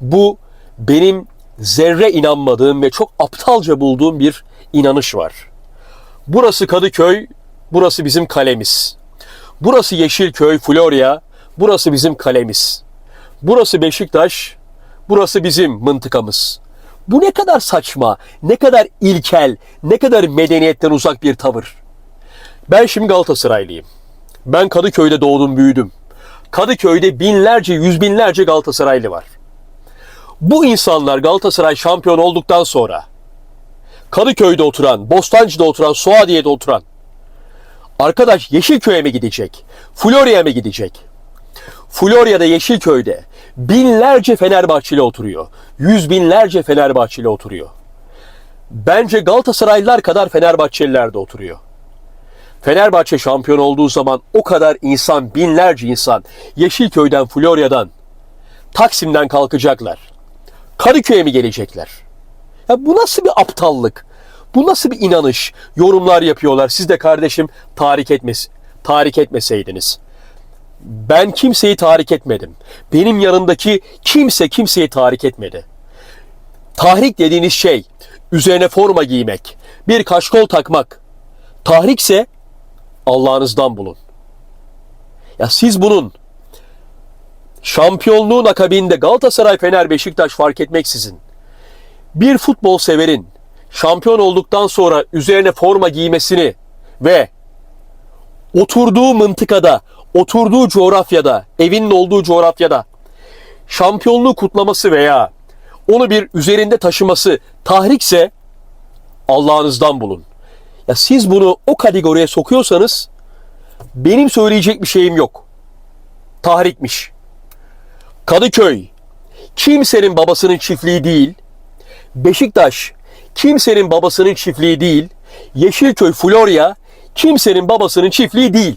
Bu benim zerre inanmadığım ve çok aptalca bulduğum bir inanış var. Burası Kadıköy, burası bizim kalemiz. Burası Yeşilköy, Florya, burası bizim kalemiz. Burası Beşiktaş, burası bizim mıntıkamız. Bu ne kadar saçma, ne kadar ilkel, ne kadar medeniyetten uzak bir tavır. Ben şimdi Galatasaraylıyım. Ben Kadıköy'de doğdum, büyüdüm. Kadıköy'de binlerce, yüz binlerce Galatasaraylı var. Bu insanlar Galatasaray şampiyon olduktan sonra Kadıköy'de oturan, Bostancı'da oturan, Suadiye'de oturan arkadaş Yeşilköy'e mi gidecek? Florya'ya mı gidecek? Florya'da Yeşilköy'de binlerce Fenerbahçeli oturuyor. Yüz binlerce Fenerbahçeli oturuyor. Bence Galatasaraylılar kadar Fenerbahçeliler de oturuyor. Fenerbahçe şampiyon olduğu zaman o kadar insan, binlerce insan Yeşilköy'den, Florya'dan, Taksim'den kalkacaklar. Kadıköy'e mi gelecekler? Ya bu nasıl bir aptallık? Bu nasıl bir inanış? Yorumlar yapıyorlar. Siz de kardeşim tahrik etmesi, tahrik etmeseydiniz. Ben kimseyi tahrik etmedim. Benim yanındaki kimse kimseyi tahrik etmedi. Tahrik dediğiniz şey üzerine forma giymek, bir kaşkol takmak. Tahrikse Allah'ınızdan bulun. Ya siz bunun şampiyonluğun akabinde Galatasaray, Fener, Beşiktaş fark etmeksizin bir futbol severin şampiyon olduktan sonra üzerine forma giymesini ve oturduğu mıntıkada, oturduğu coğrafyada, evinin olduğu coğrafyada şampiyonluğu kutlaması veya onu bir üzerinde taşıması tahrikse Allah'ınızdan bulun. Ya siz bunu o kategoriye sokuyorsanız benim söyleyecek bir şeyim yok. Tahrikmiş. Kadıköy kimsenin babasının çiftliği değil. Beşiktaş kimsenin babasının çiftliği değil. Yeşilköy, Florya kimsenin babasının çiftliği değil.